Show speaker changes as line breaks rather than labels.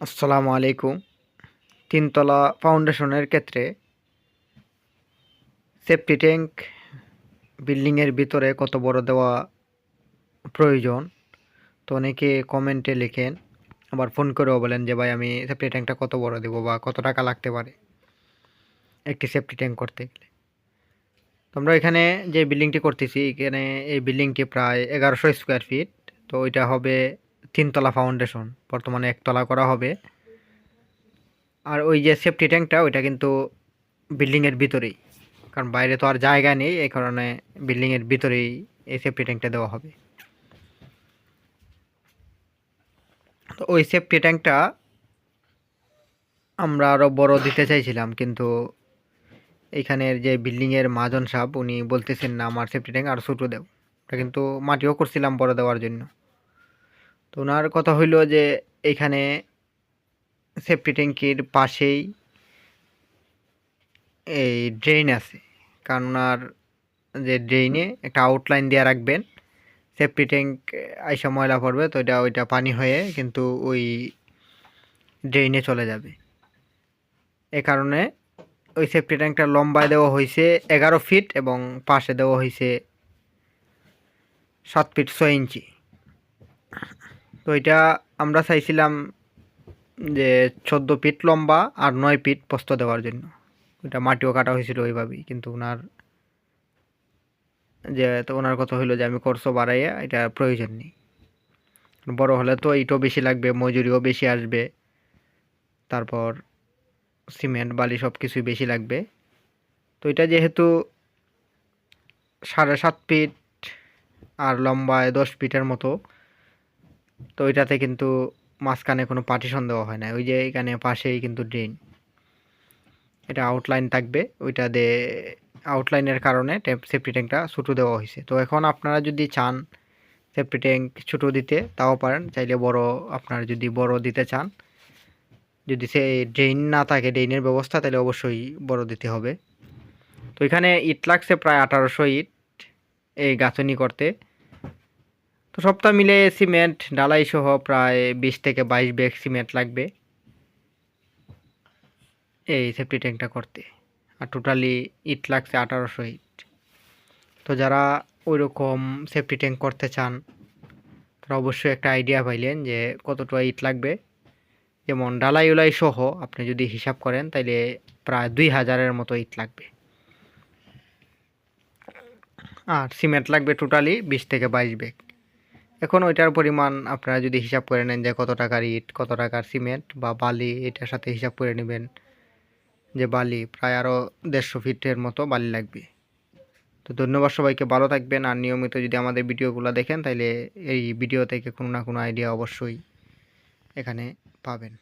আসসালামু আলাইকুম। তিনতলা ফাউন্ডেশনের ক্ষেত্রে সেফটি ট্যাঙ্ক বিল্ডিংয়ের ভিতরে কত বড় দেওয়া প্রয়োজন? তো অনেকে কমেন্টে লেখেন, আবার ফোন করেও বলেন যে, ভাই, আমি সেফটি ট্যাঙ্কটা কত বড় দেবো বা কত টাকা লাগতে পারে একটি সেফটি ট্যাঙ্ক করতে গেলে? আমরা এখানে যে বিল্ডিংটি করতেছি, এখানে এই বিল্ডিংটি প্রায় এগারোশো স্কোয়ার ফিট। তো ওইটা হবে তিনতলা ফাউন্ডেশন বর্তমানে একতলা করা হবে। আর ওই যে সেফটি ট্যাঙ্কটা ওইটা কিন্তু বিল্ডিংয়ের ভিতরেই। কারণ বাইরে তো আর জায়গা নেই, এই কারণে বিল্ডিংয়ের ভিতরেই এই সেফটি ট্যাঙ্কটা দেওয়া হবে। তো ওই সেফটি ট্যাঙ্কটা আমরা আরও বড় দিতে চাইছিলাম, কিন্তু এখানের যে বিল্ডিংয়ের মাজন সাহেব, উনি বলতেছেন, না, আমার সেফটি ট্যাঙ্ক আর ছোটো ওটা কিন্তু মাটিও করছিলাম বড় দেওয়ার জন্য। তো ওনার কথা হইল যে এখানে সেফটি ট্যাঙ্কির পাশেই এই ড্রেন আছে। কারণ ওনার যে ড্রেনে একটা আউটলাইন দিয়ে রাখবেন। সেফটি ট্যাঙ্ক আইসা ময়লা পড়বে তো এটা ওইটা পানি হয়ে কিন্তু ওই ড্রেনে চলে যাবে। এ কারণে ওই সেফটি ট্যাঙ্কটা লম্বায় দেওয়া হয়েছে এগারো ফিট এবং পাশে দেওয়া হয়েছে সাত ফিট ছয় ইঞ্চি। তো এটা আমরা চাইছিলাম যে চোদ্দ ফিট লম্বা আর নয় ফিট পোস্ত দেওয়ার জন্য। ওইটা মাটিও কাটা হয়েছিল ওইভাবেই, কিন্তু ওনার যে তো ওনার কথা হইল যে আমি কোর্সও বাড়াইয়া এটা প্রয়োজন নেই। বড় হলে তো ইটও বেশি লাগবে, মজুরিও বেশি আসবে, তারপর সিমেন্ট, বালি সব কিছুই বেশি লাগবে। তো এটা যেহেতু সাড়ে সাত ফিট আর লম্বায় দশ ফিটের মতো তো ওইটাতে কিন্তু মাঝখানে কোনো পার্টিশন দেওয়া হয় না ওই যে এখানে পাশেই কিন্তু ড্রেন এটা আউটলাইন থাকবে। ওইটা দিয়ে আউটলাইনের কারণে সেফটি ট্যাঙ্কটা ছোটো দেওয়া হয়েছে। তো এখন আপনারা যদি চান সেফটি ট্যাঙ্ক ছোটো দিতে, তাও পারেন। চাইলে বড়, আপনারা যদি বড় দিতে চান, যদি সে ড্রেন না থাকে ড্রেনের ব্যবস্থা, তাহলে অবশ্যই বড় দিতে হবে। তো এখানে ইট লাগছে প্রায় আঠারোশো ইট এই গাঁথনি করতে। তো সবটা মিলে সিমেন্ট ডালাই সহ প্রায় বিশ থেকে বাইশ ব্যাগ সিমেন্ট লাগবে। এই সেফটি ট্যাঙ্কটা করতে। আর টোটালি ইট লাগছে আঠারোশো ইট। তো যারা ওই রকম সেফটি ট্যাঙ্ক করতে চান, তারা অবশ্যই একটা আইডিয়া পাইলেন যে কতটা ইট লাগবে। যেমন ডালাই উলাই সহ আপনি যদি হিসাব করেন, তাইলে প্রায় দুই হাজারের মতো ইট লাগবে। আর সিমেন্ট লাগবে টোটালি বিশ থেকে বাইশ ব্যাগ। এখন ওইটার পরিমাণ আপনারা যদি হিসাব করে নেন যে কত টাকার ইট, কত টাকার সিমেন্ট বা বালি, এটার সাথে হিসাব করে নেবেন যে বালি প্রায় আরও দেড়শো ফিটের মতো বালি লাগবে। তো ধন্যবাদ সবাইকে, ভালো থাকবেন আর নিয়মিত যদি আমাদের ভিডিওগুলো দেখেন তাহলে এই ভিডিও থেকে কোনো না কোনো আইডিয়া অবশ্যই এখানে পাবেন।